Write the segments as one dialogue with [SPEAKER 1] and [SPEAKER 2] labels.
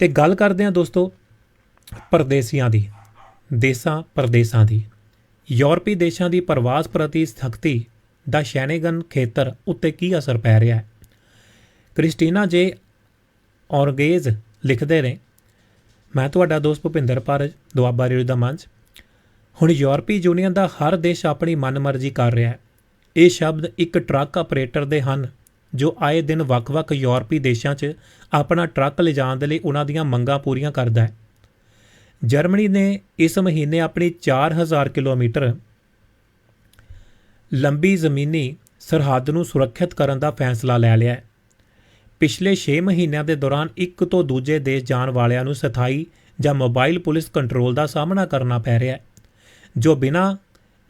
[SPEAKER 1] ਤੇ ਗੱਲ ਕਰਦੇ ਹਾਂ ਦੋਸਤੋ ਪਰਦੇਸੀਆਂ ਦੀ, ਦੇਸਾਂ ਪਰਦੇਸਾਂ ਦੀ। ਯੂਰਪੀ ਦੇਸ਼ਾਂ ਦੀ ਪ੍ਰਵਾਸ ਪ੍ਰਤੀ ਸਖਤੀ ਦਾ ਸ਼ੈਨੇਗਨ ਖੇਤਰ ਉੱਤੇ ਕੀ ਅਸਰ ਪੈ ਰਿਹਾ ਹੈ? ਕ੍ਰਿਸਟੀਨਾ ਜੇ ਔਰਗੇਜ਼ ਲਿਖਦੇ ਨੇ, ਮੈਂ ਤੁਹਾਡਾ ਦੋਸਤ ਭੁਪਿੰਦਰ ਪਾਰਜ ਦੁਆਬਾ ਰੇਡੀਓ ਦਾ ਮੰਚ। ਹੁਣ ਯੂਰਪੀ ਯੂਨੀਅਨ ਦਾ ਹਰ ਦੇਸ਼ ਆਪਣੀ ਮਨਮਰਜ਼ੀ ਕਰ ਰਿਹਾ ਹੈ। ਇਹ ਸ਼ਬਦ ਇੱਕ ਟਰੱਕ ਆਪਰੇਟਰ ਦੇ ਹਨ। ਜੋ ਆਏ ਦਿਨ ਵੱਖ-ਵੱਖ ਯੂਰਪੀ ਦੇਸ਼ਾਂ 'ਚ ਆਪਣਾ ਟਰੱਕ ਲਿਜਾਣ ਦੇ ਲਈ ਉਹਨਾਂ ਦੀਆਂ ਮੰਗਾਂ ਪੂਰੀਆਂ ਕਰਦਾ ਹੈ। ਜਰਮਨੀ ਨੇ ਇਸ ਮਹੀਨੇ ਆਪਣੀ 4000 ਕਿਲੋਮੀਟਰ ਲੰਬੀ ਜ਼ਮੀਨੀ ਸਰਹੱਦ ਨੂੰ ਸੁਰੱਖਿਅਤ ਕਰਨ ਦਾ ਫੈਸਲਾ ਲੈ ਲਿਆ ਹੈ। ਪਿਛਲੇ 6 ਮਹੀਨਿਆਂ ਦੇ ਦੌਰਾਨ ਇੱਕ ਤੋਂ ਦੂਜੇ ਦੇਸ਼ ਜਾਣ ਵਾਲਿਆਂ ਨੂੰ ਸਥਾਈ ਜਾਂ ਮੋਬਾਈਲ ਪੁਲਿਸ ਕੰਟਰੋਲ ਦਾ ਸਾਹਮਣਾ ਕਰਨਾ ਪੈ ਰਿਹਾ ਹੈ, ਜੋ ਬਿਨਾਂ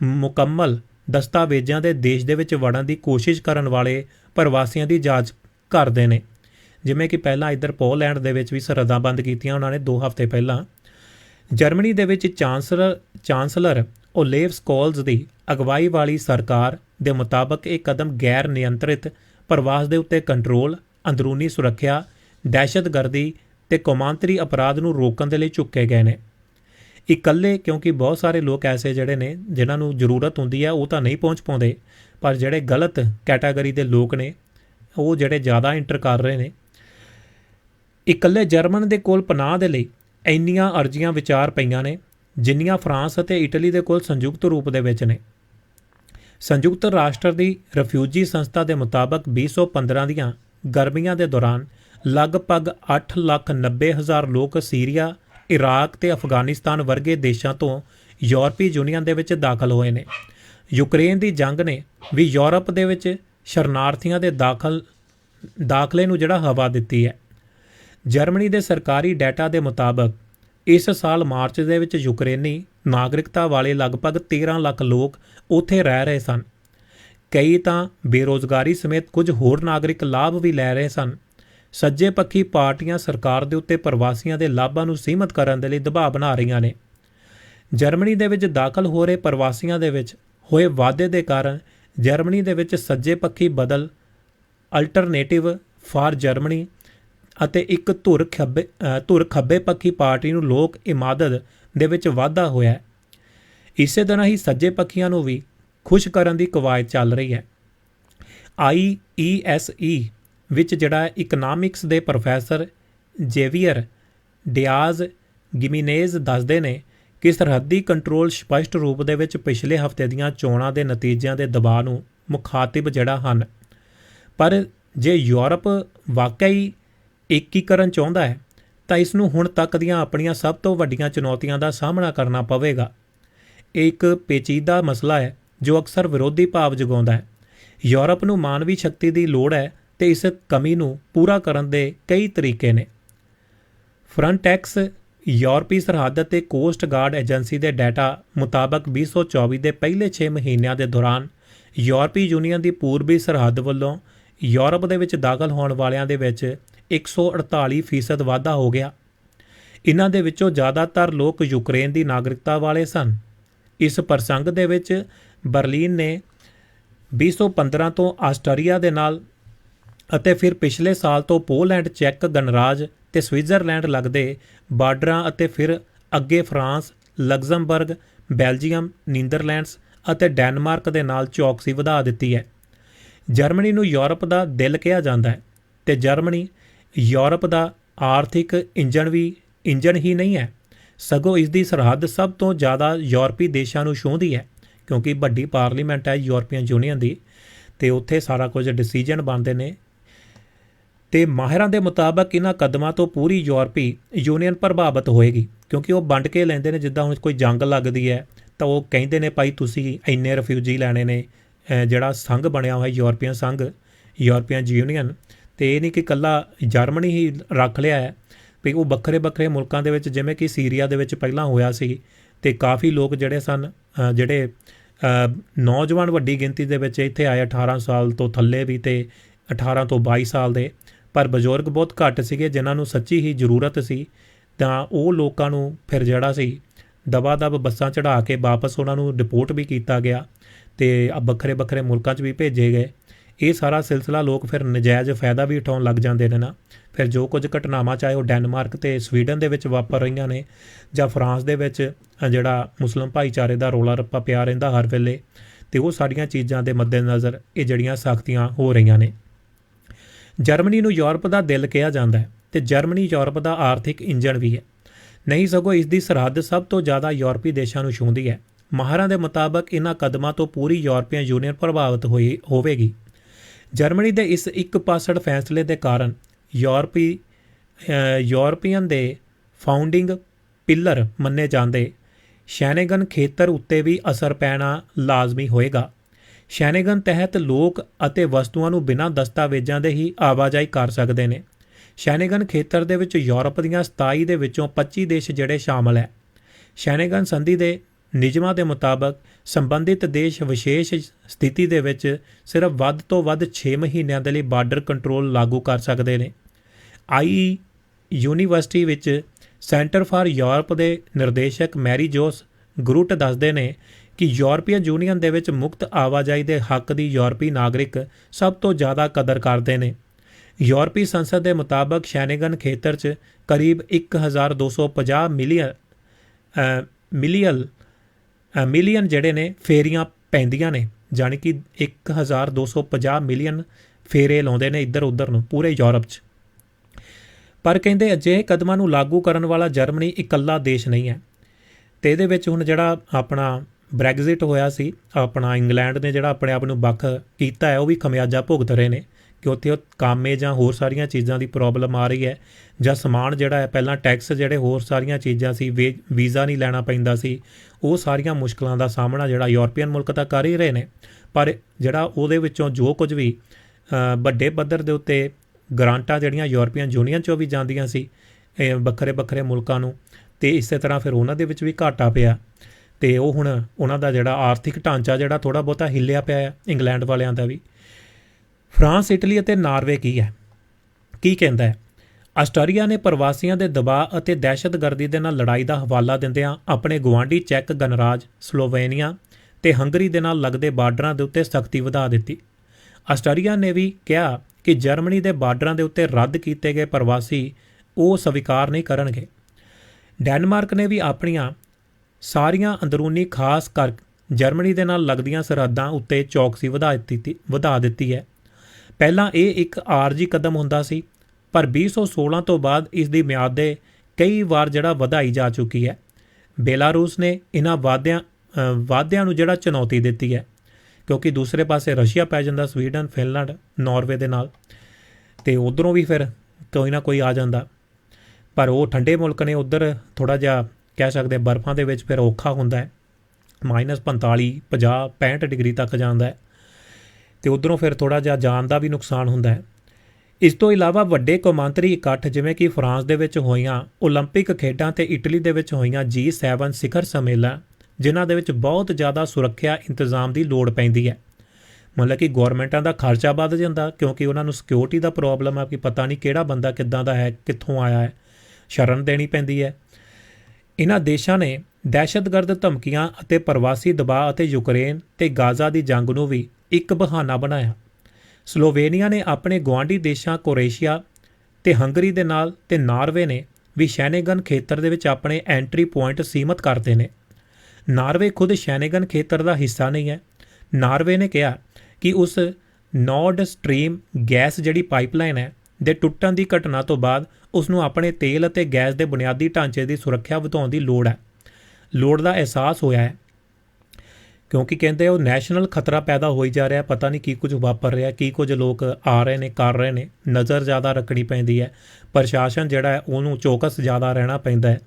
[SPEAKER 1] ਮੁਕੰਮਲ ਦਸਤਾਵੇਜ਼ਾਂ ਦੇ ਦੇਸ਼ ਦੇ ਵਿੱਚ ਵੜਨ ਦੀ ਕੋਸ਼ਿਸ਼ ਕਰਨ ਵਾਲੇ ਪ੍ਰਵਾਸੀਆਂ ਦੀ ਜਾਂਚ ਕਰਦੇ ਨੇ। ਜਿਵੇਂ ਕਿ ਪਹਿਲਾਂ ਇੱਧਰ ਪੋਲੈਂਡ ਦੇ ਵਿੱਚ ਵੀ ਸਰਹੱਦਾਂ ਬੰਦ ਕੀਤੀਆਂ, ਉਹਨਾਂ ਨੇ 2 ਹਫ਼ਤੇ ਪਹਿਲਾਂ। ਜਰਮਨੀ ਦੇ ਵਿੱਚ ਚਾਂਸਲਰ ਚਾਂਸਲਰ ਓਲੇਵ ਸਕੋਲਜ਼ ਦੀ ਅਗਵਾਈ ਵਾਲੀ ਸਰਕਾਰ ਦੇ ਮੁਤਾਬਕ ਇਹ ਕਦਮ ਗੈਰ ਨਿਯੰਤਰਿਤ ਪ੍ਰਵਾਸ ਦੇ ਉੱਤੇ ਕੰਟਰੋਲ, ਅੰਦਰੂਨੀ ਸੁਰੱਖਿਆ, ਦਹਿਸ਼ਤਗਰਦੀ ਤੇ ਕੌਮਾਂਤਰੀ ਅਪਰਾਧ ਨੂੰ ਰੋਕਣ ਦੇ ਲਈ ਚੁੱਕੇ ਗਏ ਨੇ। ਇਕੱਲੇ ਕਿਉਂਕਿ ਬਹੁਤ ਸਾਰੇ ਲੋਕ ਐਸੇ ਜਿਹੜੇ ਨੇ ਜਿਨ੍ਹਾਂ ਨੂੰ ਜ਼ਰੂਰਤ ਹੁੰਦੀ ਹੈ ਉਹ ਤਾਂ ਨਹੀਂ ਪਹੁੰਚ ਪਾਉਂਦੇ। ਪਰ ਜਿਹੜੇ ਗਲਤ ਕੈਟਾਗਰੀ ਦੇ ਲੋਕ ਨੇ ਉਹ ਜਿਹੜੇ ਜ਼ਿਆਦਾ ਇੰਟਰ ਕਰ ਰਹੇ ਨੇ ਇਕੱਲੇ ਜਰਮਨ ਦੇ ਕੋਲ ਪਨਾਹ ਦੇ ਲਈ ਇੰਨੀਆਂ ਅਰਜ਼ੀਆਂ ਵਿਚਾਰ ਪਈਆਂ ਨੇ ਜਿੰਨੀਆਂ ਫਰਾਂਸ ਅਤੇ ਇਟਲੀ ਦੇ ਕੋਲ ਸੰਯੁਕਤ ਰੂਪ ਦੇ ਵਿੱਚ ਨੇ। ਸੰਯੁਕਤ ਰਾਸ਼ਟਰ ਦੀ ਰਿਫਿਊਜੀ ਸੰਸਥਾ ਦੇ ਮੁਤਾਬਕ 2015 ਦੀਆਂ ਗਰਮੀਆਂ ਦੇ ਦੌਰਾਨ ਲਗਭਗ 8,90,000 ਲੋਕ ਸੀਰੀਆ ਇਰਾਕ ਤੇ ਅਫਗਾਨਿਸਤਾਨ ਵਰਗੇ ਦੇਸ਼ਾਂ ਤੋਂ ਯੂਰਪੀ ਯੂਨੀਅਨ ਦੇ ਵਿੱਚ ਦਾਖਲ ਹੋਏ ਨੇ। ਯੂਕਰੇਨ ਦੀ ਜੰਗ ਨੇ ਵੀ ਯੂਰਪ ਦੇ ਵਿੱਚ ਸ਼ਰਨਾਰਥੀਆਂ ਦੇ ਦਾਖਲ, ਦਾਖਲੇ ਨੂੰ ਜਿਹੜਾ ਹਵਾ ਦਿੱਤੀ ਹੈ। ਜਰਮਨੀ ਦੇ ਸਰਕਾਰੀ ਡਾਟਾ ਦੇ ਮੁਤਾਬਕ ਇਸ ਸਾਲ ਮਾਰਚ ਦੇ ਵਿੱਚ ਯੂਕਰੇਨੀ ਨਾਗਰਿਕਤਾ ਵਾਲੇ ਲਗਭਗ 13 ਲੱਖ ਲੋਕ ਉੱਥੇ ਰਹਿ ਰਹੇ ਸਨ। ਕਈ ਤਾਂ ਬੇਰੋਜ਼ਗਾਰੀ ਸਮੇਤ ਕੁਝ ਹੋਰ ਨਾਗਰਿਕ ਲਾਭ ਵੀ ਲੈ ਰਹੇ ਸਨ। ਸੱਜੇ ਪੱਖੀ ਪਾਰਟੀਆਂ ਸਰਕਾਰ ਦੇ ਉੱਤੇ ਪ੍ਰਵਾਸੀਆਂ ਦੇ ਲਾਭਾਂ ਨੂੰ ਸੀਮਤ ਕਰਨ ਦੇ ਲਈ ਦਬਾਅ ਬਣਾ ਰਹੀਆਂ ਨੇ। ਜਰਮਨੀ ਦੇ ਵਿੱਚ ਦਾਖਲ ਹੋ ਰਹੇ ਪ੍ਰਵਾਸੀਆਂ ਦੇ ਵਿੱਚ ਹੋਏ ਵਾਅਦੇ ਦੇ ਕਾਰਨ ਜਰਮਨੀ ਦੇ ਵਿੱਚ ਸੱਜੇ ਪੱਖੀ ਬਦਲ ਅਲਟਰਨੇਟਿਵ ਫਾਰ ਜਰਮਨੀ ਅਤੇ ਇੱਕ ਧੁਰ ਖੱਬੇ ਧੁਰ ਖੱਬੇ ਪੱਖੀ ਪਾਰਟੀ ਨੂੰ ਲੋਕ ਇਮਾਦਤ ਦੇ ਵਿੱਚ ਵਾਧਾ ਹੋਇਆ ਹੈ। ਇਸੇ ਤਰ੍ਹਾਂ ਹੀ ਸੱਜੇ ਪੱਖੀਆਂ ਨੂੰ ਵੀ ਖੁਸ਼ ਕਰਨ ਦੀ ਕਵਾਇਦ ਚੱਲ ਰਹੀ ਹੈ। ਆਈਈਐਸਈ ਵਿੱਚ ਜਿਹੜਾ ਇਕਨੋਮਿਕਸ ਦੇ ਪ੍ਰੋਫੈਸਰ ਜੇਵੀਅਰ ਡਿਆਜ਼ ਗਿਮੀਨੇਜ਼ ਦੱਸਦੇ ਨੇ ਕਿ ਸਰਹੱਦੀ ਕੰਟਰੋਲ ਸਪਸ਼ਟ ਰੂਪ ਦੇ ਵਿੱਚ ਪਿਛਲੇ ਹਫ਼ਤੇ ਦੀਆਂ ਚੋਣਾਂ ਦੇ ਨਤੀਜਿਆਂ ਦੇ ਦਬਾਅ ਨੂੰ ਮੁਖਾਤਿਬ ਜਿਹੜਾ ਹਨ। ਪਰ ਜੇ ਯੂਰਪ ਵਾਕਈ ਏਕੀਕਰਨ ਚਾਹੁੰਦਾ ਹੈ, ਤਾਂ ਇਸ ਨੂੰ ਹੁਣ ਤੱਕ ਦੀਆਂ ਆਪਣੀਆਂ ਸਭ ਤੋਂ ਵੱਡੀਆਂ ਚੁਣੌਤੀਆਂ ਦਾ ਸਾਹਮਣਾ ਕਰਨਾ ਪਵੇਗਾ। ਇਹ ਇੱਕ ਪੇਚੀਦਾ ਮਸਲਾ ਹੈ ਜੋ ਅਕਸਰ ਵਿਰੋਧੀ ਭਾਵ ਜਗਾਉਂਦਾ ਹੈ। ਯੂਰਪ ਨੂੰ ਮਾਨਵੀ ਸ਼ਕਤੀ ਦੀ ਲੋੜ ਹੈ ਤੇ ਇਸ ਕਮੀ ਨੂੰ ਪੂਰਾ ਕਰਨ ਦੇ ਕਈ ਤਰੀਕੇ ਨੇ। ਫਰੰਟੈਕਸ ਯੂਰਪੀ ਸਰਹੱਦ ਅਤੇ ਕੋਸਟ ਗਾਰਡ ਏਜੰਸੀ ਦੇ ਡਾਟਾ ਮੁਤਾਬਕ 2024 ਦੇ ਪਹਿਲੇ 6 ਮਹੀਨਿਆਂ ਦੇ ਦੌਰਾਨ ਯੂਰਪੀ ਯੂਨੀਅਨ ਦੀ ਪੂਰਬੀ ਸਰਹੱਦ ਵੱਲੋਂ ਯੂਰਪ ਦੇ ਵਿੱਚ ਦਾਖਲ ਹੋਣ ਵਾਲਿਆਂ ਦੇ ਵਿੱਚ 148% ਵਾਧਾ ਹੋ ਗਿਆ। ਇਨ੍ਹਾਂ ਦੇ ਵਿੱਚੋਂ ਜ਼ਿਆਦਾਤਰ ਲੋਕ ਯੂਕਰੇਨ ਦੀ ਨਾਗਰਿਕਤਾ ਵਾਲੇ ਸਨ। ਇਸ ਪ੍ਰਸੰਗ ਦੇ ਵਿੱਚ ਬਰਲਿਨ ਨੇ 2015 ਤੋਂ ਆਸਟਰੀਆ ਦੇ ਨਾਲ ਅਤੇ ਫਿਰ ਪਿਛਲੇ ਸਾਲ ਤੋਂ ਪੋਲੈਂਡ, ਚੈੱਕ, ਗਣਰਾਜ ਤੇ ਸਵਿਟਜ਼ਰਲੈਂਡ ਲੱਗਦੇ ਬਾਰਡਰਾਂ ਅਤੇ ਫਿਰ ਅੱਗੇ ਫਰਾਂਸ, ਲਗਜ਼ਮਬਰਗ, ਬੈਲਜੀਅਮ, ਨੀਦਰਲੈਂਡਸ ਅਤੇ ਡੈਨਮਾਰਕ ਦੇ ਨਾਲ ਚੌਕਸੀ ਵਧਾ ਦਿੱਤੀ ਹੈ। ਜਰਮਨੀ ਨੂੰ ਯੂਰਪ ਦਾ ਦਿਲ ਕਿਹਾ ਜਾਂਦਾ ਹੈ ਤੇ ਜਰਮਨੀ ਯੂਰਪ ਦਾ ਆਰਥਿਕ ਇੰਜਣ ਵੀ ਇੰਜਣ ਹੀ ਨਹੀਂ ਹੈ। ਸਗੋਂ ਇਸ ਦੀ ਸਰਹੱਦ ਸਭ ਤੋਂ ਜ਼ਿਆਦਾ ਯੂਰਪੀ ਦੇਸ਼ਾਂ ਨੂੰ ਛੂਹਦੀ ਹੈ, ਕਿਉਂਕਿ ਵੱਡੀ ਪਾਰਲੀਮੈਂਟ ਹੈ ਯੂਰਪੀਅਨ ਯੂਨੀਅਨ ਦੀ ਤੇ ਉੱਥੇ ਸਾਰਾ ਕੁਝ ਡਿਸੀਜਨ ਬਣਦੇ ਨੇ ਤੇ ਮਾਹਿਰਾਂ ਦੇ ਮੁਤਾਬਕ ਇਹਨਾਂ ਕਦਮਾਂ ਤੋਂ ਪੂਰੀ ਯੂਰਪੀ ਯੂਨੀਅਨ ਪ੍ਰਭਾਵਿਤ ਹੋਏਗੀ, ਕਿਉਂਕਿ ਉਹ ਵੰਡ ਕੇ ਲੈਂਦੇ ਨੇ, ਜਿੱਦਾਂ ਹੁਣ ਕੋਈ ਜੰਗ ਲੱਗਦੀ ਹੈ, ਤਾਂ ਉਹ ਕਹਿੰਦੇ ਨੇ, ਭਾਈ ਤੁਸੀਂ ਇੰਨੇ ਰਿਫਿਊਜੀ ਲੈਣੇ ਨੇ ਜਿਹੜਾ ਸੰਘ ਬਣਿਆ ਹੋਇਆ, ਯੂਰਪੀਅਨ ਸੰਘ, ਯੂਰਪੀਅਨ ਯੂਨੀਅਨ, ਤੇ ਇਹ ਨਹੀਂ ਕਿ ਕੱਲਾ ਜਰਮਨੀ ਹੀ ਰੱਖ ਲਿਆ ਹੈ। ਵੀ ਉਹ ਵੱਖਰੇ ਵੱਖਰੇ ਮੁਲਕਾਂ ਦੇ ਵਿੱਚ, ਜਿਵੇਂ ਕਿ ਸੀਰੀਆ ਦੇ ਵਿੱਚ ਪਹਿਲਾਂ ਹੋਇਆ ਸੀ, ਤੇ ਕਾਫੀ ਲੋਕ ਜਿਹੜੇ ਸਨ ਜਿਹੜੇ ਨੌਜਵਾਨ ਵੱਡੀ ਗਿਣਤੀ ਦੇ ਵਿੱਚ ਇੱਥੇ ਆਏ 18 ਸਾਲ ਤੋਂ ਥੱਲੇ ਵੀ ਤੇ 18 ਤੋਂ 22 ਸਾਲ ਦੇ ਪਰ ਬਜ਼ੁਰਗ ਬਹੁਤ ਘੱਟ ਸੀਗੇ, ਜਿਨ੍ਹਾਂ ਨੂੰ ਸੱਚੀ ਹੀ ਜ਼ਰੂਰਤ ਸੀ, ਤਾਂ ਉਹ ਲੋਕਾਂ ਨੂੰ ਫਿਰ ਜਿਹੜਾ ਸੀ ਦਬਾ ਦਬ ਬੱਸਾਂ ਚੜਾ ਕੇ ਵਾਪਸ ਉਹਨਾਂ ਨੂੰ ਡਿਪੋਰਟ ਵੀ ਕੀਤਾ ਗਿਆ ਤੇ ਵੱਖਰੇ ਵੱਖਰੇ ਮੁਲਕਾਂ 'ਚ ਵੀ ਭੇਜੇ ਗਏ। ਇਹ ਸਾਰਾ ਸਿਲਸਿਲਾ ਲੋਕ ਫਿਰ ਨਜਾਇਜ਼ ਫਾਇਦਾ ਵੀ ਉਠਾਉਣ ਲੱਗ ਜਾਂਦੇ ਨੇ ਨਾ। ਫਿਰ ਜੋ ਕੁਝ ਘਟਨਾਵਾਂ, ਚਾਹੇ ਉਹ ਡੈਨਮਾਰਕ ਤੇ ਸਵੀਡਨ ਦੇ ਵਿੱਚ ਵਾਪਰ ਰਹੀਆਂ ਨੇ, ਜਾਂ ਫਰਾਂਸ ਦੇ ਵਿੱਚ ਜਿਹੜਾ ਮੁਸਲਮ ਭਾਈਚਾਰੇ ਦਾ ਰੋਲਾ ਰੱਪਾ ਪਿਆ ਰਹਿੰਦਾ ਹਰ ਵੇਲੇ, ਤੇ ਉਹ ਸਾਰੀਆਂ ਚੀਜ਼ਾਂ ਦੇ ਮੱਦੇਨਜ਼ਰ ਇਹ ਜਿਹੜੀਆਂ ਸਖਤੀਆਂ ਹੋ ਰਹੀਆਂ ਨੇ। ਜਰਮਨੀ ਨੂੰ ਯੂਰਪ ਦਾ ਦਿਲ ਕਿਹਾ ਜਾਂਦਾ ਹੈ ਤੇ ਜਰਮਨੀ ਯੂਰਪ ਦਾ ਆਰਥਿਕ ਇੰਜਣ ਵੀ ਹੈ। ਨਹੀਂ ਸਗੋਂ ਇਸ ਦੀ ਸਰਹੱਦ ਸਭ ਤੋਂ ਜ਼ਿਆਦਾ ਯੂਰਪੀ ਦੇਸ਼ਾਂ ਨੂੰ ਛੂੰਹਦੀ ਹੈ। ਮਾਹਰਾਂ ਦੇ ਮੁਤਾਬਕ ਇਹਨਾਂ ਕਦਮਾਂ ਤੋਂ ਪੂਰੀ ਯੂਰਪੀਅਨ ਯੂਨੀਅਨ ਪ੍ਰਭਾਵਿਤ ਹੋਈ ਹੋਵੇਗੀ। ਜਰਮਨੀ ਦੇ ਇਸ ਇੱਕ ਪਾਸੜ ਫੈਸਲੇ ਦੇ ਕਾਰਨ ਯੂਰਪੀ ਯੂਰਪੀਅਨ ਦੇ ਫਾਊਂਡਿੰਗ ਪਿਲਰ ਮੰਨੇ ਜਾਂਦੇ ਸ਼ੈਨੇਗਨ ਖੇਤਰ ਉੱਤੇ ਵੀ ਅਸਰ ਪੈਣਾ ਲਾਜ਼ਮੀ ਹੋਏਗਾ। ਸ਼ੈਨੇਗਨ ਤਹਿਤ ਲੋਕ ਅਤੇ ਵਸਤੂਆਂ ਨੂੰ ਬਿਨਾਂ ਦਸਤਾਵੇਜ਼ਾਂ ਦੇ ਹੀ ਆਵਾਜਾਈ ਕਰ ਸਕਦੇ ਨੇ। ਸ਼ੈਨੇਗਨ ਖੇਤਰ ਦੇ ਵਿੱਚ ਯੂਰਪ ਦੀਆਂ 27 ਦੇ ਵਿੱਚੋਂ 25 ਦੇਸ਼ ਜਿਹੜੇ ਸ਼ਾਮਲ ਹੈ। ਸ਼ੈਨੇਗਨ ਸੰਧੀ ਦੇ ਨਿਯਮਾਂ ਦੇ ਮੁਤਾਬਕ ਸੰਬੰਧਿਤ ਦੇਸ਼ ਵਿਸ਼ੇਸ਼ ਸਥਿਤੀ ਦੇ ਵਿੱਚ ਸਿਰਫ ਵੱਧ ਤੋਂ ਵੱਧ 6 ਮਹੀਨਿਆਂ ਦੇ ਲਈ ਬਾਰਡਰ ਕੰਟਰੋਲ ਲਾਗੂ ਕਰ ਸਕਦੇ ਨੇ। ਆਈ ਯੂਨੀਵਰਸਿਟੀ ਵਿੱਚ ਸੈਂਟਰ ਫਾਰ ਯੂਰਪ ਦੇ ਨਿਰਦੇਸ਼ਕ ਮੈਰੀ ਜੋਸ ਗਰੂਟ ਦੱਸਦੇ ਨੇ ਕਿ ਯੂਰਪੀਅਨ ਯੂਨੀਅਨ ਦੇ ਵਿੱਚ ਮੁਕਤ ਆਵਾਜਾਈ ਦੇ ਹੱਕ ਦੀ ਯੂਰਪੀ ਨਾਗਰਿਕ ਸਭ ਤੋਂ ਜ਼ਿਆਦਾ ਕਦਰ ਕਰਦੇ ਨੇ। ਯੂਰਪੀ ਸੰਸਦ ਦੇ ਮੁਤਾਬਕ ਸ਼ੈਨੇਗਨ ਖੇਤਰ 'ਚ ਕਰੀਬ 1250 million uh, million uh, million ਜਿਹੜੇ ਨੇ ਫੇਰੀਆਂ ਪੈਂਦੀਆਂ ਨੇ ਜਾਣੀ ਕਿ 1250 ਮਿਲੀਅਨ ਫੇਰੇ ਲਾਉਂਦੇ ਨੇ ਇੱਧਰ ਉੱਧਰ ਨੂੰ ਪੂਰੇ ਯੂਰਪ 'ਚ। ਪਰ ਕਹਿੰਦੇ ਅਜਿਹੇ ਕਦਮਾਂ ਨੂੰ ਲਾਗੂ ਕਰਨ ਵਾਲਾ ਜਰਮਨੀ ਇਕੱਲਾ ਦੇਸ਼ ਨਹੀਂ ਹੈ ਤੇ ਇਹਦੇ ਵਿੱਚ ਹੁਣ ਜਿਹੜਾ ਆਪਣਾ ਬ੍ਰੈਗਜ਼ਿਟ ਹੋਇਆ ਸੀ, ਆਪਣਾ ਇੰਗਲੈਂਡ ਨੇ ਜਿਹੜਾ ਆਪਣੇ ਆਪ ਨੂੰ ਵੱਖ ਕੀਤਾ ਹੈ, ਉਹ ਵੀ ਖਮਿਆਜਾ ਭੁਗਤ ਰਹੇ ਨੇ ਕਿ ਉੱਥੇ ਉਹ ਕਾਮੇ ਜਾਂ ਹੋਰ ਸਾਰੀਆਂ ਚੀਜ਼ਾਂ ਦੀ ਪ੍ਰੋਬਲਮ ਆ ਰਹੀ ਹੈ ਜਾਂ ਸਮਾਨ ਜਿਹੜਾ ਹੈ, ਪਹਿਲਾਂ ਟੈਕਸ ਜਿਹੜੇ ਹੋਰ ਸਾਰੀਆਂ ਚੀਜ਼ਾਂ ਸੀ, ਵੇ- ਵੀਜ਼ਾ ਨਹੀਂ ਲੈਣਾ ਪੈਂਦਾ ਸੀ, ਉਹ ਸਾਰੀਆਂ ਮੁਸ਼ਕਲਾਂ ਦਾ ਸਾਹਮਣਾ ਜਿਹੜਾ ਯੂਰਪੀਅਨ ਮੁਲਕ ਤਾਂ ਕਰ ਹੀ ਰਹੇ ਨੇ, ਪਰ ਜਿਹੜਾ ਉਹਦੇ ਵਿੱਚੋਂ ਜੋ ਕੁਝ ਵੀ ਵੱਡੇ ਪੱਧਰ ਦੇ ਉੱਤੇ ਗ੍ਰਾਂਟਾਂ ਜਿਹੜੀਆਂ ਯੂਰਪੀਅਨ ਯੂਨੀਅਨ ਚੋਂ ਵੀ ਜਾਂਦੀਆਂ ਸੀ ਵੱਖਰੇ ਵੱਖਰੇ ਮੁਲਕਾਂ ਨੂੰ, ਤੇ ਇਸੇ ਤਰ੍ਹਾਂ ਫਿਰ ਉਹਨਾਂ ਦੇ ਵਿੱਚ ਵੀ ਘਾਟਾ ਪਿਆ। ਤੇ ਉਹ ਹੁਣ ਉਹਨਾਂ ਦਾ ਜਿਹੜਾ ਆਰਥਿਕ ਢਾਂਚਾ ਜਿਹੜਾ ਥੋੜਾ ਬਹੁਤਾ ਹਿੱਲਿਆ ਪਿਆ ਹੈ, ਇੰਗਲੈਂਡ ਵਾਲਿਆਂ ਦਾ ਵੀ। ਫਰਾਂਸ, ਇਟਲੀ ਅਤੇ ਨਾਰਵੇ ਕੀ ਹੈ? ਕੀ ਕਹਿੰਦਾ ਹੈ? ਆਸਟਰੀਆ ਨੇ ਪ੍ਰਵਾਸੀਆਂ ਦੇ ਦਬਾਅ ਅਤੇ ਦਹਿਸ਼ਤਗਰਦੀ ਦੇ ਨਾਲ ਲੜਾਈ ਦਾ ਹਵਾਲਾ ਦਿੰਦਿਆਂ ਆਪਣੇ ਗੁਆਂਢੀ ਚੈੱਕ ਗਣਰਾਜ ਸਲੋਵੇਨੀਆ ਤੇ ਹੰਗਰੀ ਦੇ ਨਾਲ ਲੱਗਦੇ ਬਾਰਡਰਾਂ ਦੇ ਉੱਤੇ ਸਖਤੀ ਵਧਾ ਦਿੱਤੀ। ਆਸਟਰੀਆ ਨੇ ਵੀ ਕਿਹਾ ਕਿ ਜਰਮਨੀ ਦੇ ਬਾਰਡਰਾਂ ਦੇ ਉੱਤੇ ਰੱਦ ਕੀਤੇ ਗਏ ਪ੍ਰਵਾਸੀ ਉਹ ਸਵੀਕਾਰ ਨਹੀਂ ਕਰਨਗੇ। ਡੈਨਮਾਰਕ ਨੇ ਵੀ ਆਪਣੀਆਂ ਸਾਰੀਆਂ ਅੰਦਰੂਨੀ ਖਾਸ ਕਰ ਜਰਮਨੀ ਦੇ ਨਾਲ ਲੱਗਦੀਆਂ ਸਰਹੱਦਾਂ ਉੱਤੇ ਚੌਕਸੀ ਵਧਾ ਦਿੱਤੀ ਵਧਾ ਦਿੱਤੀ ਹੈ। ਪਹਿਲਾਂ ਇਹ ਇੱਕ ਆਰਜੀ ਕਦਮ ਹੁੰਦਾ ਸੀ ਪਰ 2016 ਤੋਂ ਬਾਅਦ ਇਸ ਦੀ ਮਿਆਦ ਦੇ ਕਈ ਵਾਰ ਜਿਹੜਾ ਵਧਾਈ ਜਾ ਚੁੱਕੀ ਹੈ। ਬੇਲਾਰੂਸ ਨੇ ਇਹਨਾਂ ਵਾਅਦਿਆਂ ਅ, ਵਾਅਦਿਆਂ ਨੂੰ ਜਿਹੜਾ ਚੁਣੌਤੀ ਦਿੱਤੀ ਹੈ ਕਿਉਂਕਿ ਦੂਸਰੇ ਪਾਸੇ ਰਸ਼ੀਆ ਪੈ ਜਾਂਦਾ ਸਵੀਡਨ ਫਿਨਲੈਂਡ ਨਾਰਵੇ ਦੇ ਨਾਲ ਤੇ ਉਧਰੋਂ ਵੀ ਫਿਰ ਕੋਈ ਨਾ ਕੋਈ ਆ ਜਾਂਦਾ। ਪਰ ਉਹ ਠੰਡੇ ਮੁਲਕ ਨੇ ਉਧਰ ਥੋੜਾ ਜਿਹਾ ਕਹਿ ਸਕਦੇ ਹਾਂ ਬਰਫਾਂ ਦੇ ਵਿੱਚ ਫਿਰ ਔਖਾ ਹੁੰਦਾ ਹੈ -45 50 65 ਡਿਗਰੀ ਤੱਕ ਜਾਂਦਾ ਹੈ ਤੇ ਉਧਰੋਂ ਫਿਰ ਥੋੜਾ ਜਿਹਾ ਜਾਨ ਦਾ ਵੀ ਨੁਕਸਾਨ ਹੁੰਦਾ ਹੈ ਇਸ ਤੋਂ ਇਲਾਵਾ ਵੱਡੇ ਕੌਮਾਂਤਰੀ ਇਕੱਠ ਜਿਵੇਂ ਕਿ ਫਰਾਂਸ ਦੇ ਵਿੱਚ ਹੋਈਆਂ 올림픽 ਖੇਡਾਂ ਤੇ ਇਟਲੀ ਦੇ ਵਿੱਚ ਹੋਈਆਂ G7 ਸਿਖਰ ਸੰਮੇਲਨ ਜਿਨ੍ਹਾਂ ਦੇ ਵਿੱਚ ਬਹੁਤ ਜ਼ਿਆਦਾ ਸੁਰੱਖਿਆ ਇੰਤਜ਼ਾਮ ਦੀ ਲੋੜ ਪੈਂਦੀ ਹੈ ਮਤਲਬ ਕਿ ਗਵਰਨਮੈਂਟਾਂ ਦਾ ਖਰਚਾ ਵੱਧ ਜਾਂਦਾ ਕਿਉਂਕਿ ਉਹਨਾਂ ਨੂੰ ਸਿਕਿਉਰਿਟੀ ਦਾ ਪ੍ਰੋਬਲਮ ਹੈ ਕਿ ਪਤਾ ਨਹੀਂ ਕਿਹੜਾ ਬੰਦਾ ਕਿੱਦਾਂ ਦਾ ਹੈ ਕਿੱਥੋਂ ਆਇਆ ਹੈ ਸ਼ਰਨ ਦੇਣੀ ਪੈਂਦੀ ਹੈ ਇਹਨਾਂ ਦੇਸ਼ਾਂ ਨੇ ਦਹਿਸ਼ਤਗਰਦ ਧਮਕੀਆਂ ਅਤੇ ਪ੍ਰਵਾਸੀ ਦਬਾਅ ਅਤੇ ਯੂਕਰੇਨ ਤੇ ਗਾਜ਼ਾ ਦੀ ਜੰਗ ਨੂੰ ਵੀ ਇੱਕ ਬਹਾਨਾ ਬਣਾਇਆ। ਸਲੋਵੇਨੀਆ ਨੇ ਆਪਣੇ ਗੁਆਂਢੀ ਦੇਸ਼ਾਂ ਕੋਰੇਸ਼ੀਆ ਤੇ ਹੰਗਰੀ ਦੇ ਨਾਲ ਤੇ ਨਾਰਵੇ ਨੇ ਵੀ ਸ਼ੈਨੇਗਨ ਖੇਤਰ ਦੇ ਵਿੱਚ ਆਪਣੇ ਐਂਟਰੀ ਪੁਆਇੰਟ ਸੀਮਤ ਕਰਦੇ ਨੇ। ਨਾਰਵੇ ਖੁਦ ਸ਼ੈਨੇਗਨ ਖੇਤਰ ਦਾ ਹਿੱਸਾ ਨਹੀਂ ਹੈ। ਨਾਰਵੇ ਨੇ ਕਿਹਾ ਕਿ ਉਸ ਨੌਰਡ ਸਟ੍ਰੀਮ ਗੈਸ ਜਿਹੜੀ ਪਾਈਪਲਾਈਨ ਹੈ ਦੇ ਟੁੱਟਣ ਦੀ ਘਟਨਾ ਤੋਂ ਬਾਅਦ ਉਸ ਨੂੰ ਆਪਣੇ ਤੇਲ ਅਤੇ ਗੈਸ ਦੇ ਬੁਨਿਆਦੀ ਢਾਂਚੇ ਦੀ ਸੁਰੱਖਿਆ ਵਧਾਉਣ ਦੀ ਲੋੜ ਹੈ ਲੋੜ ਦਾ ਅਹਿਸਾਸ ਹੋਇਆ ਹੈ ਕਿਉਂਕਿ ਕਹਿੰਦੇ ਉਹ ਨੈਸ਼ਨਲ ਖਤਰਾ ਪੈਦਾ ਹੋਈ ਜਾ ਰਿਹਾ ਪਤਾ ਨਹੀਂ ਕੀ ਕੁਝ ਵਾਪਰ ਰਿਹਾ ਕੀ ਕੁਝ ਲੋਕ ਆ ਰਹੇ ਨੇ ਕਰ ਰਹੇ ਨੇ ਨਜ਼ਰ ਜ਼ਿਆਦਾ ਰੱਖਣੀ ਪੈਂਦੀ ਹੈ ਪ੍ਰਸ਼ਾਸਨ ਜਿਹੜਾ ਹੈ ਉਹਨੂੰ ਚੌਕਸ ਜ਼ਿਆਦਾ ਰਹਿਣਾ ਪੈਂਦਾ ਹੈ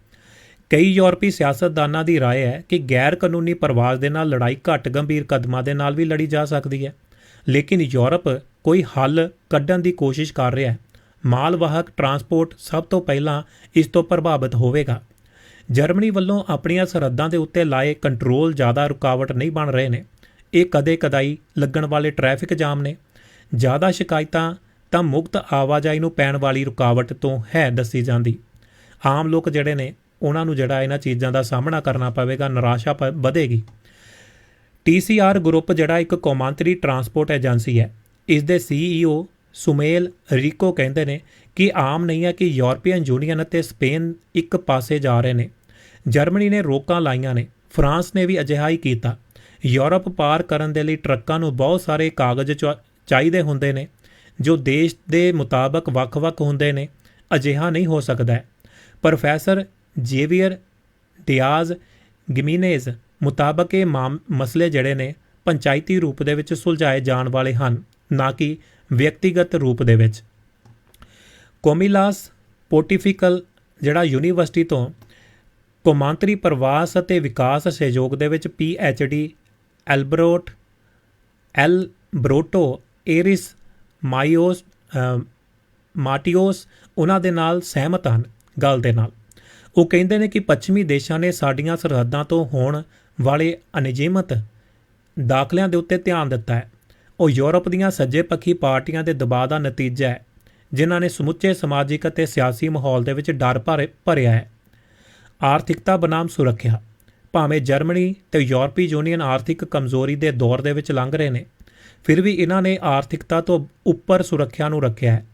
[SPEAKER 1] ਕਈ ਯੂਰਪੀ ਸਿਆਸਤਦਾਨਾਂ ਦੀ رائے ਹੈ ਕਿ ਗੈਰ ਕਾਨੂੰਨੀ ਪ੍ਰਵਾਸ ਦੇ ਨਾਲ ਲੜਾਈ ਘੱਟ ਗੰਭੀਰ ਕਦਮਾਂ ਦੇ ਨਾਲ ਵੀ ਲੜੀ ਜਾ ਸਕਦੀ ਹੈ ਲੇਕਿਨ ਯੂਰਪ ਕੋਈ ਹੱਲ ਕੱਢਣ ਦੀ ਕੋਸ਼ਿਸ਼ ਕਰ ਰਿਹਾ ਹੈ। ਮਾਲ ਟਰਾਂਸਪੋਰਟ ਸਭ ਤੋਂ ਪਹਿਲਾਂ ਇਸ ਤੋਂ ਪ੍ਰਭਾਵਿਤ ਹੋਵੇਗਾ। ਜਰਮਨੀ ਵੱਲੋਂ ਆਪਣੀਆਂ ਸਰਹੱਦਾਂ ਦੇ ਉੱਤੇ ਲਾਏ ਕੰਟਰੋਲ ਜ਼ਿਆਦਾ ਰੁਕਾਵਟ ਨਹੀਂ ਬਣ ਰਹੇ ਨੇ। ਇਹ ਕਦੇ-ਕਦਾਈ ਲੱਗਣ ਵਾਲੇ ਟ੍ਰੈਫਿਕ ਜਾਮ ਨੇ। ਜ਼ਿਆਦਾ ਸ਼ਿਕਾਇਤਾਂ ਤਾਂ ਮੁਕਤ ਆਵਾਜਾਈ ਨੂੰ ਪੈਣ ਵਾਲੀ ਰੁਕਾਵਟ ਤੋਂ ਹੈ ਦੱਸੀ ਜਾਂਦੀ। ਆਮ ਲੋਕ ਜਿਹੜੇ ਨੇ, ਉਹਨਾਂ ਨੂੰ ਜਿਹੜਾ ਇਹਨਾਂ ਚੀਜ਼ਾਂ ਦਾ ਸਾਹਮਣਾ ਕਰਨਾ ਪਵੇਗਾ, ਨਿਰਾਸ਼ਾ ਪ- ਵਧੇਗੀ। TCR ਗਰੁੱਪ ਜਿਹੜਾ ਇੱਕ ਕੌਮਾਂਤਰੀ ਟਰਾਂਸਪੋਰਟ ਏਜੰਸੀ ਹੈ ਇਸ ਦੇ ਸੀਈਓ ਸੁਮੇਲ ਰੀਕੋ ਕਹਿੰਦੇ ਨੇ ਕਿ ਆਮ ਨਹੀਂ ਹੈ ਕਿ ਯੂਰਪੀਅਨ ਯੂਨੀਅਨ ਅਤੇ ਸਪੇਨ ਇੱਕ ਪਾਸੇ ਜਾ ਰਹੇ ਨੇ। ਜਰਮਨੀ ਨੇ ਰੋਕਾਂ ਲਾਈਆਂ ਨੇ। ਫਰਾਂਸ ਨੇ ਵੀ ਅਜਿਹਾ ਹੀ ਕੀਤਾ। ਯੂਰਪ ਪਾਰ ਕਰਨ ਦੇ ਲਈ ਟਰੱਕਾਂ ਨੂੰ ਬਹੁਤ ਸਾਰੇ ਕਾਗਜ਼ ਚਾ- ਚਾਹੀਦੇ ਹੁੰਦੇ ਨੇ, ਜੋ ਦੇਸ਼ ਦੇ ਮੁਤਾਬਕ ਵੱਖ-ਵੱਖ ਹੁੰਦੇ ਨੇ। ਅਜਿਹਾ ਨਹੀਂ ਹੋ ਸਕਦਾ ਪ੍ਰੋਫੈਸਰ ਜੇਵੀਅਰ ਡਿਆਜ਼ ਗਿਮੀਨੇਜ਼ ਮੁਤਾਬਕ ਇਹ ਮਾਮ- ਮਸਲੇ ਜਿਹੜੇ ਨੇ ਪੰਚਾਇਤੀ ਰੂਪ ਦੇ ਵਿੱਚ ਸੁਲਝਾਏ ਜਾਣ ਵਾਲੇ ਹਨ। ਨਾ ਕਿ ਵਿਅਕਤੀਗਤ ਰੂਪ ਦੇ ਵਿੱਚ। ਕੋਮਿਲਾਸ ਪੋਟੀਫਿਕਲ ਜਿਹੜਾ ਯੂਨੀਵਰਸਿਟੀ ਤੋਂ ਕੌਮਾਂਤਰੀ ਪ੍ਰਵਾਸ ਅਤੇ ਵਿਕਾਸ ਸਹਿਯੋਗ ਦੇ ਵਿੱਚ ਡੀ ਐਲਬਰੋਟ ਐਲ ਬਰੋਟੋ ਏਰਿਸ ਮਾਈਓਸ ਅ, ਮਾਟਿਓਸ ਉਹਨਾਂ ਦੇ ਨਾਲ ਸਹਿਮਤ ਹਨ ਗੱਲ ਦੇ ਨਾਲ। ਉਹ ਕਹਿੰਦੇ ਨੇ ਕਿ ਪੱਛਮੀ ਦੇਸ਼ਾਂ ਨੇ ਸਾਡੀਆਂ ਸਰਹੱਦਾਂ ਤੋਂ ਹੋਣ ਵਾਲੇ ਅਨਿਯਮਿਤ ਦਾਖਲਿਆਂ ਦੇ ਉੱਤੇ ਧਿਆਨ ਦਿੱਤਾ ਹੈ। ਉਹ ਯੂਰਪ ਦੀਆਂ ਸੱਜੇ ਪੱਖੀ ਪਾਰਟੀਆਂ ਦੇ ਦਬਾਅ ਦਾ ਨਤੀਜਾ ਹੈ, ਜਿਨ੍ਹਾਂ ਨੇ ਸਮੁੱਚੇ ਸਮਾਜਿਕ ਅਤੇ ਸਿਆਸੀ ਮਾਹੌਲ ਦੇ ਵਿੱਚ ਡਰ ਭਰੇ- ਭਰਿਆ ਹੈ। ਆਰਥਿਕਤਾ ਬਨਾਮ ਸੁਰੱਖਿਆ, ਭਾਵੇਂ ਜਰਮਨੀ ਤੇ ਯੂਰਪੀ ਯੂਨੀਅਨ ਆਰਥਿਕ ਕਮਜ਼ੋਰੀ ਦੇ ਦੌਰ ਦੇ ਵਿੱਚ ਲੰਘ ਰਹੇ ਨੇ, ਫਿਰ ਵੀ ਇਹਨਾਂ ਨੇ ਆਰਥਿਕਤਾ ਤੋਂ ਉੱਪਰ ਸੁਰੱਖਿਆ ਨੂੰ ਰੱਖਿਆ ਹੈ।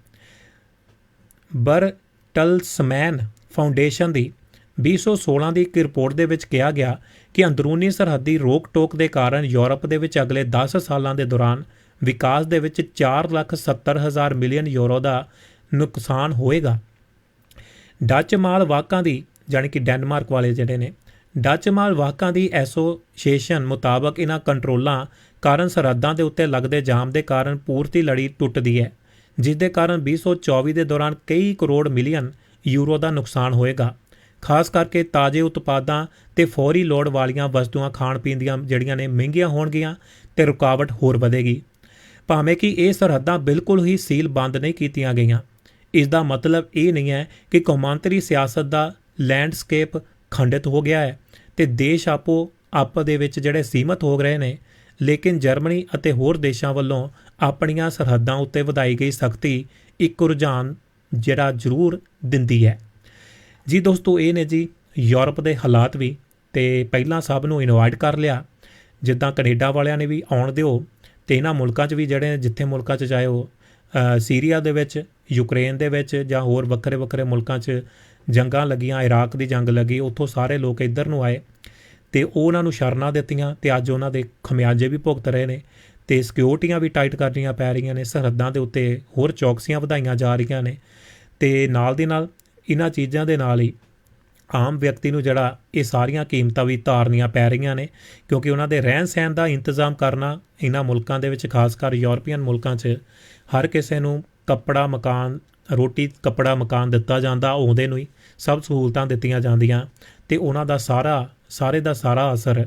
[SPEAKER 1] ਬਰਟਲਸਮੈਨ ਫਾਊਂਡੇਸ਼ਨ ਦੀ 2016 ਦੀ ਇੱਕ ਰਿਪੋਰਟ ਦੇ ਵਿੱਚ ਕਿਹਾ ਗਿਆ ਕਿ ਅੰਦਰੂਨੀ ਸਰਹੱਦੀ ਰੋਕ-ਟੋਕ ਦੇ ਕਾਰਨ ਯੂਰਪ ਦੇ ਵਿੱਚ ਅਗਲੇ 10 ਸਾਲਾਂ ਦੇ ਦੌਰਾਨ ਵਿਕਾਸ ਦੇ ਵਿੱਚ 4,70,000 ਮਿਲੀਅਨ ਯੂਰੋ ਦਾ ਨੁਕਸਾਨ ਹੋਏਗਾ। ਡੱਚ ਮਾਲ ਵਾਹਕਾਂ ਦੀ ਜਾਣੀ ਕਿ ਡੈਨਮਾਰਕ ਵਾਲੇ ਜਿਹੜੇ ਨੇ ਡੱਚ ਮਾਲ ਵਾਹਕਾਂ ਦੀ ਐਸੋਸੀਏਸ਼ਨ ਮੁਤਾਬਕ ਇਹਨਾਂ ਕੰਟਰੋਲਾਂ ਕਾਰਨ ਸਰਹੱਦਾਂ ਦੇ ਉੱਤੇ ਲੱਗਦੇ ਜਾਮ ਦੇ ਕਾਰਨ ਪੂਰਤੀ ਲੜੀ ਟੁੱਟਦੀ ਹੈ ਜਿਸ ਦੇ ਕਾਰਨ 2024 ਦੇ ਦੌਰਾਨ ਕਈ ਕਰੋੜ ਮਿਲੀਅਨ ਯੂਰੋ ਦਾ ਨੁਕਸਾਨ ਹੋਏਗਾ। ਖਾਸ ਕਰਕੇ ਤਾਜ਼ੇ ਉਤਪਾਦਾਂ ਤੇ ਫੌਰੀ ਲੋੜ ਵਾਲੀਆਂ ਵਸਤੂਆਂ ਖਾਣ ਪੀਣ ਦੀਆਂ ਜਿਹੜੀਆਂ ਨੇ ਮਹਿੰਗੀਆਂ ਹੋਣਗੀਆਂ ਤੇ ਰੁਕਾਵਟ ਹੋਰ ਵਧੇਗੀ। ਭਾਵੇਂ ਕਿ ਇਹ ਸਰਹੱਦਾਂ ਬਿਲਕੁਲ ਹੀ ਸੀਲ ਬੰਦ ਨਹੀਂ ਕੀਤੀਆਂ ਗਈਆਂ। ਇਸ ਦਾ ਮਤਲਬ ਇਹ ਨਹੀਂ ਹੈ ਕਿ ਕੌਮਾਂਤਰੀ ਸਿਆਸਤ ਦਾ ਲੈਂਡਸਕੇਪ ਖੰਡਿਤ ਹੋ ਗਿਆ ਹੈ ਤੇ ਦੇਸ਼ ਆਪੋ ਆਪ ਦੇ ਵਿੱਚ ਜਿਹੜੇ ਸੀਮਤ ਹੋ ਰਹੇ ਨੇ, ਲੇਕਿਨ ਜਰਮਨੀ ਅਤੇ ਹੋਰ ਦੇਸ਼ਾਂ ਵੱਲੋਂ ਆਪਣੀਆਂ ਸਰਹੱਦਾਂ ਉੱਤੇ ਵਧਾਈ ਗਈ ਸਖਤੀ ਇੱਕ ਰੁਝਾਨ ਜਿਹੜਾ ਜ਼ਰੂਰ ਦਿੰਦੀ ਹੈ। ਜੀ ਦੋਸਤੋ, ਇਹ ਨੇ ਜੀ ਯੂਰਪ ਦੇ ਹਾਲਾਤ ਵੀ ਤੇ ਪਹਿਲਾਂ ਸਭ ਨੂੰ ਇਨਵਾਈਟ ਕਰ ਲਿਆ। ਜਿੱਦਾਂ ਕੈਨੇਡਾ ਵਾਲਿਆਂ ਨੇ ਵੀ ਆਉਣ ਦਿਓ ਤੇ ਇਹਨਾਂ ਮੁਲਕਾਂ 'ਚ ਵੀ ਜਿਹੜੇ ਜਿੱਥੇ ਮੁਲਕਾਂ 'ਚ ਚਾਹੇ ਉਹ ਸੀਰੀਆ ਦੇ ਵਿੱਚ, ਯੂਕਰੇਨ ਦੇ ਵਿੱਚ ਜਾਂ ਹੋਰ ਵੱਖਰੇ ਵੱਖਰੇ ਮੁਲਕਾਂ 'ਚ ਜੰਗਾਂ ਲੱਗੀਆਂ, ਇਰਾਕ ਦੀ ਜੰਗ ਲੱਗੀ, ਉੱਥੋਂ ਸਾਰੇ ਲੋਕ ਇੱਧਰ ਨੂੰ ਆਏ ਤੇ ਉਹ ਉਹਨਾਂ ਨੂੰ ਸ਼ਰਨਾਂ ਦਿੱਤੀਆਂ ਤੇ ਅੱਜ ਉਹਨਾਂ ਦੇ ਖਮਿਆਜੇ ਵੀ ਭੁਗਤ ਰਹੇ ਨੇ ਤੇ ਸਿਕਿਉਰਟੀਆਂ ਵੀ ਟਾਈਟ ਕਰਨੀਆਂ ਪੈ ਰਹੀਆਂ ਨੇ, ਸਰਹੱਦਾਂ ਦੇ ਉੱਤੇ ਹੋਰ ਚੌਕਸੀਆਂ ਵਧਾਈਆਂ ਜਾ ਰਹੀਆਂ ਨੇ ਤੇ ਨਾਲ ਦੀ ਨਾਲ ਇਹਨਾਂ ਚੀਜ਼ਾਂ ਦੇ ਨਾਲ ਹੀ ਆਮ ਵਿਅਕਤੀ ਨੂੰ ਜਿਹੜਾ ਇਹ ਸਾਰੀਆਂ ਕੀਮਤਾਂ ਵੀ ਧਾਰਨੀਆਂ ਪੈ ਰਹੀਆਂ ਨੇ, ਕਿਉਂਕਿ ਉਹਨਾਂ ਦੇ ਰਹਿਣ ਸਹਿਣ ਦਾ ਇੰਤਜ਼ਾਮ ਕਰਨਾ ਇਹਨਾਂ ਮੁਲਕਾਂ ਦੇ ਵਿੱਚ, ਖਾਸ ਕਰ ਯੂਰਪੀਅਨ ਮੁਲਕਾਂ 'ਚ, ਹਰ ਕਿਸੇ ਨੂੰ ਕੱਪੜਾ ਮਕਾਨ, ਰੋਟੀ, ਕੱਪੜਾ ਮਕਾਨ ਦਿੱਤਾ ਜਾਂਦਾ ਆਉਂਦੇ ਨੂੰ ਹੀ, ਸਭ ਸਹੂਲਤਾਂ ਦਿੱਤੀਆਂ ਜਾਂਦੀਆਂ ਤੇ ਉਹਨਾਂ ਦਾ ਸਾਰਾ, ਸਾਰੇ ਦਾ ਸਾਰਾ ਅਸਰ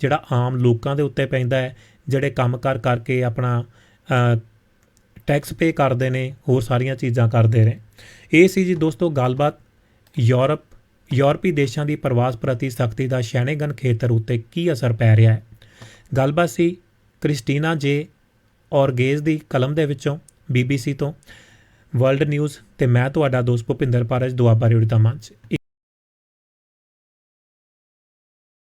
[SPEAKER 1] ਜਿਹੜਾ ਆਮ ਲੋਕਾਂ ਦੇ ਉੱਤੇ ਪੈਂਦਾ ਹੈ, ਜਿਹੜੇ ਕੰਮ ਕਰ ਕਰਕੇ ਆਪਣਾ ਟੈਕਸ ਪੇ ਕਰਦੇ ਨੇ, ਹੋਰ ਸਾਰੀਆਂ ਚੀਜ਼ਾਂ ਕਰਦੇ ਨੇ। ਇਹ ਸੀ ਜੀ ਦੋਸਤੋ ਗੱਲਬਾਤ ਯੂਰਪ, ਯੂਰਪੀ ਦੇਸ਼ਾਂ ਦੀ ਪ੍ਰਵਾਸ ਪ੍ਰਤੀ ਸਖਤੀ ਦਾ ਸ਼ੈਨੇਗਨ ਖੇਤਰ ਉੱਤੇ ਕੀ ਅਸਰ ਪੈ ਰਿਹਾ ਹੈ? ਗੱਲਬਾਤ ਸੀ ਕ੍ਰਿਸਟੀਨਾ ਜੇ ਔਰਗੇਜ਼ ਦੀ ਕਲਮ ਦੇ ਵਿੱਚੋਂ BBC ਤੋਂ। ਵਰਲਡ ਨਿਊਜ਼ ਤੇ ਮੈਂ ਤੁਹਾਡਾ ਦੋਸਤ ਭੁਪਿੰਦਰ ਪਾਰਜ ਦੁਆਬਾ ਰੇਡੀਓ ਦਾ ਮੰਚ।